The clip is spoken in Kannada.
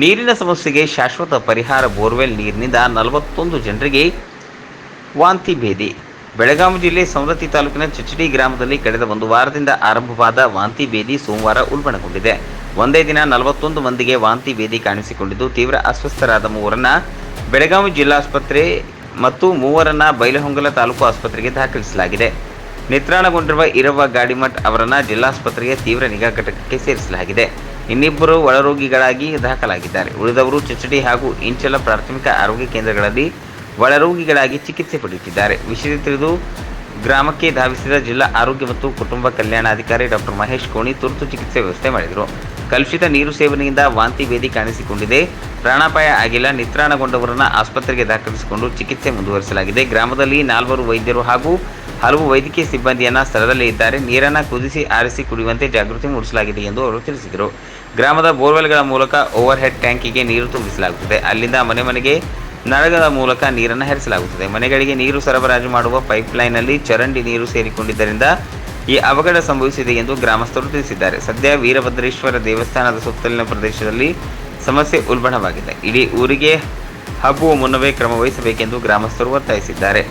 ನೀರಿನ ಸಮಸ್ಯೆಗೆ ಶಾಶ್ವತ ಪರಿಹಾರ ಬೋರ್ವೆಲ್ ನೀರಿನಿಂದ ನಲವತ್ತೊಂದು ಜನರಿಗೆ ವಾಂತಿ ಭೇದಿ. ಬೆಳಗಾವಿ ಜಿಲ್ಲೆ ಸವದತ್ತಿ ತಾಲೂಕಿನ ಚಚಡಿ ಗ್ರಾಮದಲ್ಲಿ ಕಳೆದ ಒಂದು ವಾರದಿಂದ ಆರಂಭವಾದ ವಾಂತಿ ಭೇದಿ ಸೋಮವಾರ ಉಲ್ಬಣಗೊಂಡಿದೆ. ಒಂದೇ ದಿನ ನಲವತ್ತೊಂದು ಮಂದಿಗೆ ವಾಂತಿ ಭೇದಿ ಕಾಣಿಸಿಕೊಂಡಿದ್ದು ತೀವ್ರ ಅಸ್ವಸ್ಥರಾದ ಮೂವರನ್ನ ಬೆಳಗಾವಿ ಜಿಲ್ಲಾಸ್ಪತ್ರೆ ಮತ್ತು ಮೂವರನ್ನ ಬೈಲಹೊಂಗಲ ತಾಲೂಕು ಆಸ್ಪತ್ರೆಗೆ ದಾಖಲಿಸಲಾಗಿದೆ. ನಿತ್ರಾಣಗೊಂಡಿರುವ ಇರವ್ವ ಗಾಡಿಮಠ್ ಅವರನ್ನ ಜಿಲ್ಲಾಸ್ಪತ್ರೆಯ ತೀವ್ರ ನಿಗಾ ಘಟಕಕ್ಕೆ ಸೇರಿಸಲಾಗಿದೆ. ಇನ್ನಿಬ್ಬರು ಒಳರೋಗಿಗಳಾಗಿ ದಾಖಲಾಗಿದ್ದಾರೆ. ಉಳಿದವರು ಚಚಡಿ ಹಾಗೂ ಇಂಚಲ ಪ್ರಾಥಮಿಕ ಆರೋಗ್ಯ ಕೇಂದ್ರಗಳಲ್ಲಿ ಒಳರೋಗಿಗಳಾಗಿ ಚಿಕಿತ್ಸೆ ಪಡೆಯುತ್ತಿದ್ದಾರೆ. ವಿಷಯ ತಿಳಿದು ಗ್ರಾಮಕ್ಕೆ ಧಾವಿಸಿದ ಜಿಲ್ಲಾ ಆರೋಗ್ಯ ಮತ್ತು ಕುಟುಂಬ ಕಲ್ಯಾಣಾಧಿಕಾರಿ ಡಾಕ್ಟರ್ ಮಹೇಶ್ ಕೋಣಿ ತುರ್ತು ಚಿಕಿತ್ಸೆ ವ್ಯವಸ್ಥೆ ಮಾಡಿದರು. ಕಲುಷಿತ ನೀರು ಸೇವನೆಯಿಂದ ವಾಂತಿ ಭೇದಿ ಕಾಣಿಸಿಕೊಂಡಿದೆ. ಪ್ರಾಣಾಪಾಯ ಆಗಿಲ್ಲ. ನಿತ್ರಾಣಗೊಂಡವರನ್ನು ಆಸ್ಪತ್ರೆಗೆ ದಾಖಲಿಸಿಕೊಂಡು ಚಿಕಿತ್ಸೆ ಮುಂದುವರಿಸಲಾಗಿದೆ. ಗ್ರಾಮದಲ್ಲಿ ನಾಲ್ವರು ವೈದ್ಯರು ಹಾಗೂ ಹಲವು ವೈದ್ಯಕೀಯ ಸಿಬ್ಬಂದಿಯನ್ನ ಸ್ಥಳದಲ್ಲೇ ಇದ್ದಾರೆ. ನೀರನ್ನು ಕುದಿಸಿ, ಆರಿಸಿ ಕುಡಿಯುವಂತೆ ಜಾಗೃತಿ ಮೂಡಿಸಲಾಗಿದೆ ಎಂದು ಅವರು ತಿಳಿಸಿದರು. ಗ್ರಾಮದ ಬೋರ್ವೆಲ್ಗಳ ಮೂಲಕ ಓವರ್ ಹೆಡ್ ಟ್ಯಾಂಕಿಗೆ ನೀರು ತುಂಬಿಸಲಾಗುತ್ತದೆ. ಅಲ್ಲಿಂದ ಮನೆ ಮನೆಗೆ ನಳಗದ ಮೂಲಕ ನೀರನ್ನು ಹರಿಸಲಾಗುತ್ತದೆ. ಮನೆಗಳಿಗೆ ನೀರು ಸರಬರಾಜು ಮಾಡುವ ಪೈಪ್ಲೈನ್ನಲ್ಲಿ ಚರಂಡಿ ನೀರು ಸೇರಿಕೊಂಡಿದ್ದರಿಂದ ಈ ಅವಘಡ ಸಂಭವಿಸಿದೆ ಎಂದು ಗ್ರಾಮಸ್ಥರು ತಿಳಿಸಿದ್ದಾರೆ. ಸದ್ಯ ವೀರಭದ್ರೇಶ್ವರ ದೇವಸ್ಥಾನದ ಸುತ್ತಲಿನ ಪ್ರದೇಶದಲ್ಲಿ ಸಮಸ್ಯೆ ಉಲ್ಬಣವಾಗಿದೆ. ಇಡೀ ಊರಿಗೆ ಹಬ್ಬುವ ಮುನ್ನವೇ ಕ್ರಮ ವಹಿಸಬೇಕೆಂದು ಗ್ರಾಮಸ್ಥರು ಒತ್ತಾಯಿಸಿದ್ದಾರೆ.